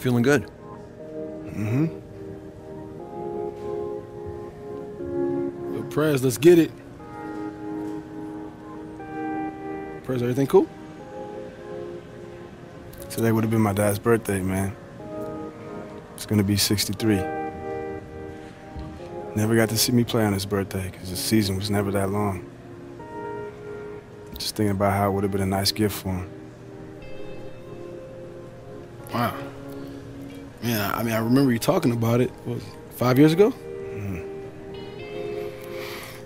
feeling good? Mm-hmm. Yo, Prez, let's get it. Prez, everything cool? Today would have been my dad's birthday, man. It's gonna be 63. Never got to see me play on his birthday because the season was never that long. Just thinking about how it would have been a nice gift for him. Wow. Man, I mean, I remember you talking about it. What, five years ago?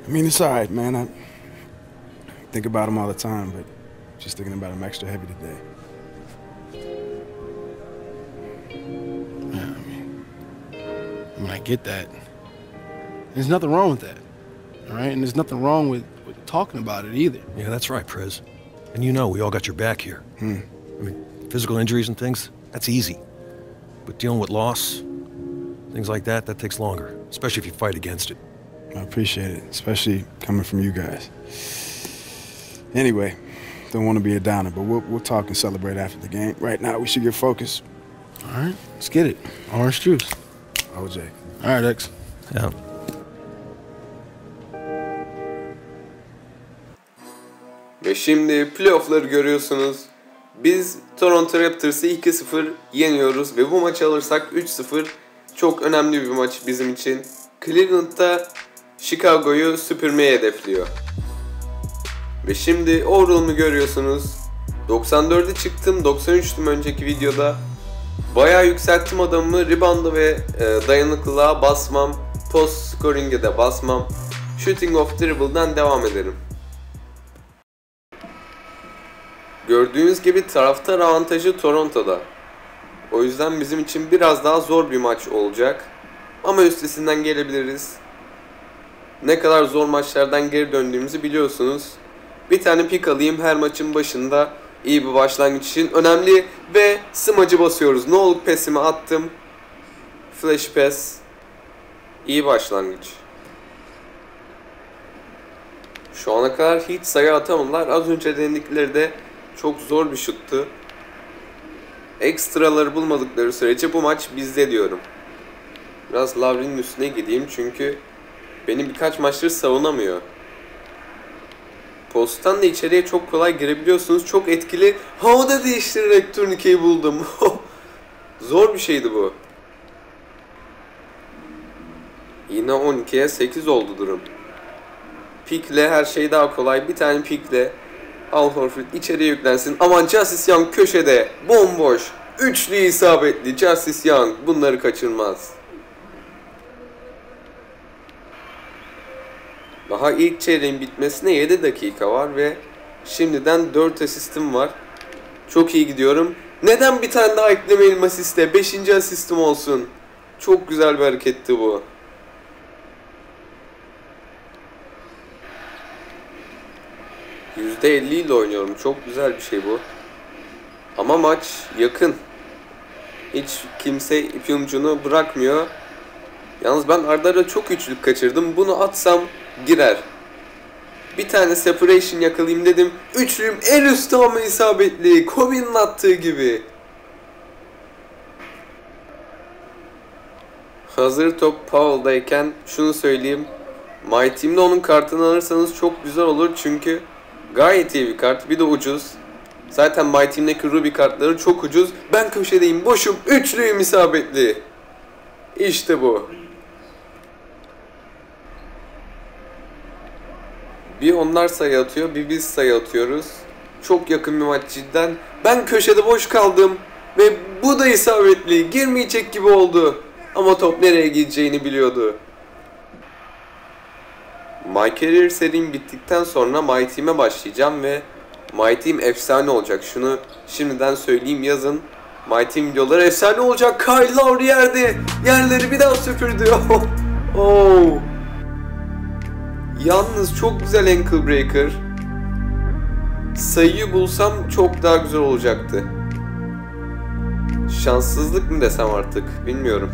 I mean, it's all right, man. I think about him all the time, but just thinking about him extra heavy today. Yeah, I mean, I mean, I get that. There's nothing wrong with that, all right? And there's nothing wrong with, with talking about it either. Yeah, that's right, Prez. And you know we all got your back here. Hmm. I mean, physical injuries and things, that's easy. But dealing with loss, things like that, that takes longer, especially if you fight against it. I appreciate it, especially coming from you guys. Anyway, don't want to be a downer, but we'll, we'll talk and celebrate after the game. Right now, we should get focused. All right, let's get it. Orange juice. OJ. All right, X. Yeah. Ve şimdi playoff'ları görüyorsunuz. Biz Toronto Raptors'ı 2-0 yeniyoruz ve bu maçı alırsak 3-0 çok önemli bir maç bizim için. Cleveland'da Chicago'yu süpürmeye hedefliyor. Ve şimdi overall'ımı görüyorsunuz. 94'e çıktım, 93'tüm önceki videoda. Bayağı yükselttim adamımı. Rebound'a ve e, dayanıklılığa basmam. Post scoring'e de basmam. Shooting off dribble'dan devam ederim. Gördüğünüz gibi taraftar avantajı Toronto'da. O yüzden bizim için biraz daha zor bir maç olacak. Ama üstesinden gelebiliriz. Ne kadar zor maçlardan geri döndüğümüzü biliyorsunuz. Bir tane pik alayım her maçın başında. iyi bir başlangıç için önemli ve smacı basıyoruz. Ne olup pesimi attım. Flash pass. İyi başlangıç. Şu ana kadar hiç sayı atamadılar. Az önce denedikleri de çok zor bir şuttu. Ekstraları bulmadıkları sürece bu maç bizde diyorum. Biraz Lavrin'in üstüne gideyim çünkü beni birkaç maçtır savunamıyor. Posttan da içeriye çok kolay girebiliyorsunuz. Çok etkili. Havada değiştirerek turnikeyi buldum. Zor bir şeydi bu. Yine 12'ye 8 oldu durum. Pikle her şey daha kolay. Bir tane pikle Al Horford içeriye yüklensin. Aman Justice Young köşede. Bomboş. Üçlü isabetli. Justice Young bunları kaçırmaz. Daha ilk çeyreğin bitmesine 7 dakika var ve şimdiden 4 asistim var. Çok iyi gidiyorum. Neden bir tane daha eklemeyelim asiste? 5. asistim olsun. Çok güzel bir hareketti bu. %50 ile oynuyorum. Çok güzel bir şey bu. Ama maç yakın. Hiç kimse ipin ucunu bırakmıyor. Yalnız ben arda çok üçlük kaçırdım. Bunu atsam girer. Bir tane separation yakalayayım dedim. Üçlüğüm en üstü ama isabetli. Kobe'nin attığı gibi. Hazır top Powell'dayken şunu söyleyeyim. My Team'de onun kartını alırsanız çok güzel olur çünkü gayet iyi bir kart. Bir de ucuz. Zaten My Team'deki Ruby kartları çok ucuz. Ben köşedeyim, boşum, üçlüyüm isabetli. İşte bu. Bir onlar sayı atıyor, bir biz sayı atıyoruz. Çok yakın bir maç cidden. Ben köşede boş kaldım ve bu da isabetli. Girmeyecek gibi oldu. Ama top nereye gideceğini biliyordu. My Career serim bittikten sonra My Team'e başlayacağım ve My Team efsane olacak. Şunu şimdiden söyleyeyim yazın. My Team videoları efsane olacak. Kyle Lowry yerde. Yerleri bir daha süpürdü. oh. Yalnız çok güzel ankle breaker. Sayıyı bulsam çok daha güzel olacaktı. Şanssızlık mı desem artık bilmiyorum.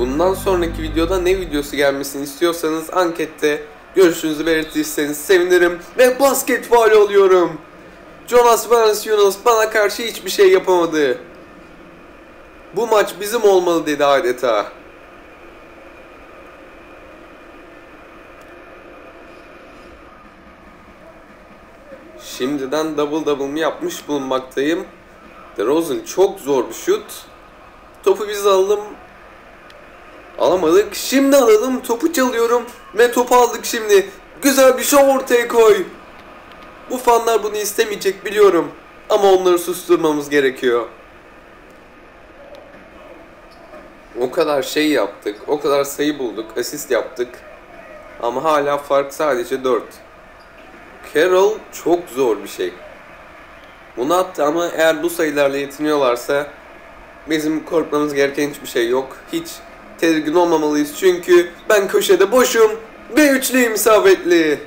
Bundan sonraki videoda ne videosu gelmesini istiyorsanız ankette görüşünüzü belirtirseniz sevinirim ve basket faali oluyorum. Jonas Valanciunas bana karşı hiçbir şey yapamadı. Bu maç bizim olmalı dedi adeta. Şimdiden double double'ımı yapmış bulunmaktayım. DeRozan çok zor bir şut. Topu biz alalım. Alamadık. Şimdi alalım. Topu çalıyorum. Ve topu aldık şimdi. Güzel bir şov ortaya koy. Bu fanlar bunu istemeyecek biliyorum. Ama onları susturmamız gerekiyor. O kadar şey yaptık. O kadar sayı bulduk. Asist yaptık. Ama hala fark sadece 4. Carroll çok zor bir şey. Bunu attı ama eğer bu sayılarla yetiniyorlarsa bizim korkmamız gereken hiçbir şey yok. Hiç tedirgin olmamalıyız çünkü ben köşede boşum ve üçlüyüm isabetli.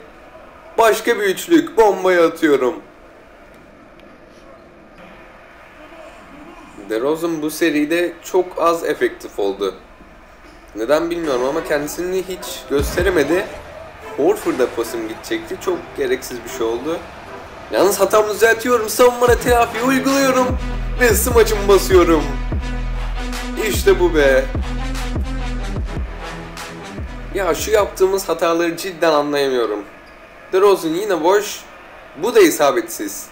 Başka bir üçlük bombayı atıyorum. DeRozan bu seride çok az efektif oldu. Neden bilmiyorum ama kendisini hiç gösteremedi. Horford'a pasım gidecekti. Çok gereksiz bir şey oldu. Yalnız hatamı düzeltiyorum. Savunmana telafi uyguluyorum. Ve smacımı basıyorum. İşte bu be. Ya şu yaptığımız hataları cidden anlayamıyorum. DeRozan yine boş. Bu da isabetsiz.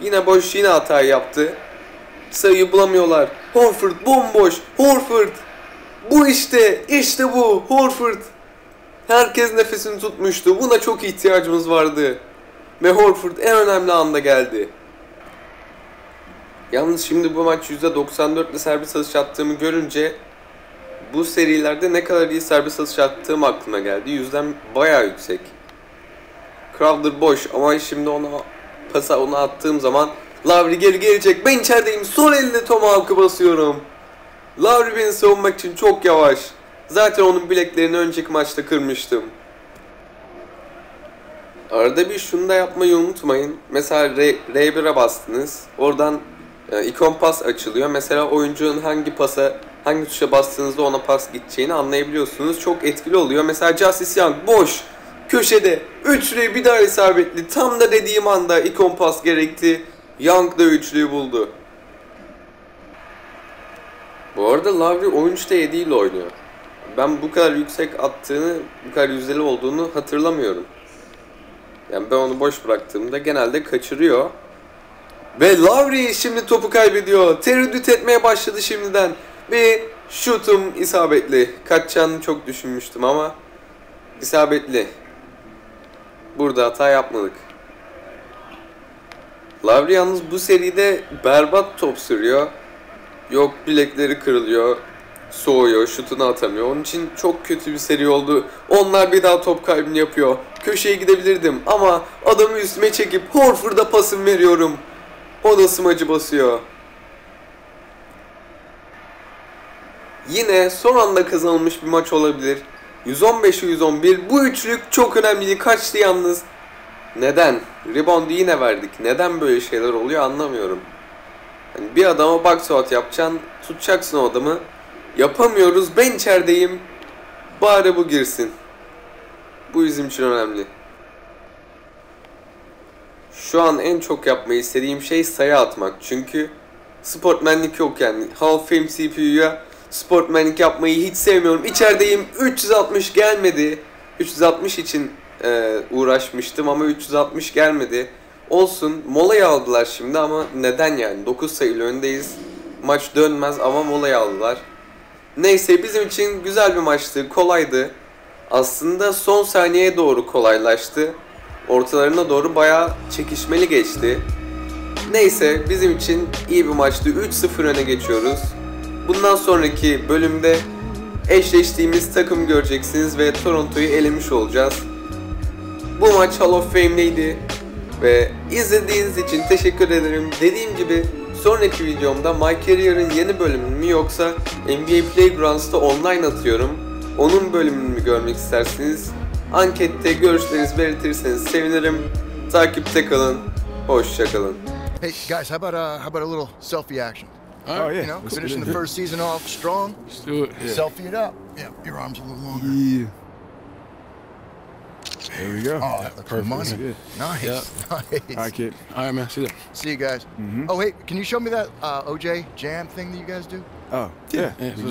Yine boş yine hata yaptı. Sayıyı bulamıyorlar. Horford bomboş. Horford. Bu işte. işte bu. Horford. Herkes nefesini tutmuştu. Buna çok ihtiyacımız vardı. Ve Horford en önemli anda geldi. Yalnız şimdi bu maç %94 ile serbest atış attığımı görünce bu serilerde ne kadar iyi serbest atış attığım aklıma geldi. Yüzden bayağı yüksek. Crowder boş ama şimdi ona pasa ona attığım zaman Lavri geri gelecek. Ben içerideyim. Sol elle Tomahawk'ı basıyorum. Lavri beni savunmak için çok yavaş. Zaten onun bileklerini önceki maçta kırmıştım. Arada bir şunu da yapmayı unutmayın. Mesela R- R1'e bastınız. Oradan e, ikon pas açılıyor. Mesela oyuncunun hangi pasa, hangi tuşa bastığınızda ona pas gideceğini anlayabiliyorsunuz. Çok etkili oluyor. Mesela Justice Young boş. Köşede. Üçlüyü bir daha isabetli. Tam da dediğim anda ikon pas gerekti. Young da üçlüyü buldu. Bu arada Lavri 13'te 7 ile oynuyor. Ben bu kadar yüksek attığını, bu kadar yüzdeli olduğunu hatırlamıyorum. Yani ben onu boş bıraktığımda genelde kaçırıyor. Ve Lavri şimdi topu kaybediyor. Tereddüt etmeye başladı şimdiden. Ve şutum isabetli. Kaçacağını çok düşünmüştüm ama isabetli. Burada hata yapmadık. Lavri yalnız bu seride berbat top sürüyor. Yok bilekleri kırılıyor. Soğuyor, şutunu atamıyor. Onun için çok kötü bir seri oldu. Onlar bir daha top kaybını yapıyor. Köşeye gidebilirdim ama adamı üstüme çekip Horford'a pasım veriyorum. O da smacı basıyor. Yine son anda kazanılmış bir maç olabilir. 115'e 111. Bu üçlük çok önemli. Kaçtı yalnız. Neden? Rebound'u yine verdik. Neden böyle şeyler oluyor anlamıyorum. Hani bir adama box out yapacaksın, tutacaksın o adamı. Yapamıyoruz, ben içerideyim. Bari bu girsin. Bu bizim için önemli. Şu an en çok yapmayı istediğim şey sayı atmak. Çünkü sportmenlik yok yani. Hall of Fame CPU'ya sportmenlik yapmayı hiç sevmiyorum. İçerideyim 360 gelmedi. 360 için e, uğraşmıştım ama 360 gelmedi. Olsun molayı aldılar şimdi ama neden yani? 9 sayılı öndeyiz. Maç dönmez ama molayı aldılar. Neyse bizim için güzel bir maçtı. Kolaydı. Aslında son saniyeye doğru kolaylaştı. Ortalarına doğru bayağı çekişmeli geçti. Neyse bizim için iyi bir maçtı. 3-0 öne geçiyoruz. Bundan sonraki bölümde eşleştiğimiz takım göreceksiniz ve Toronto'yu elemiş olacağız. Bu maç Hall of Fame'deydi. Ve izlediğiniz için teşekkür ederim. Dediğim gibi sonraki videomda My Career'ın yeni bölümünü mü yoksa NBA Playgrounds'ta online atıyorum. Onun bölümünü mü görmek istersiniz? Ankette görüşlerinizi belirtirseniz sevinirim. Takipte kalın. Hoşçakalın. Hey guys, how about uh, how about a little selfie action? Oh, yeah. You know, Let's finishing the first season off strong. Let's do it. Selfie it up. Yeah, your arms a little longer. Yeah. There we go. Oh, that looks Perfect. money. Good. Nice. Yep. Nice. All right, kid. All right, man. See you. See you guys. Oh, wait, can you show me that uh, OJ jam thing that you guys do? Oh, yeah. Yeah, We so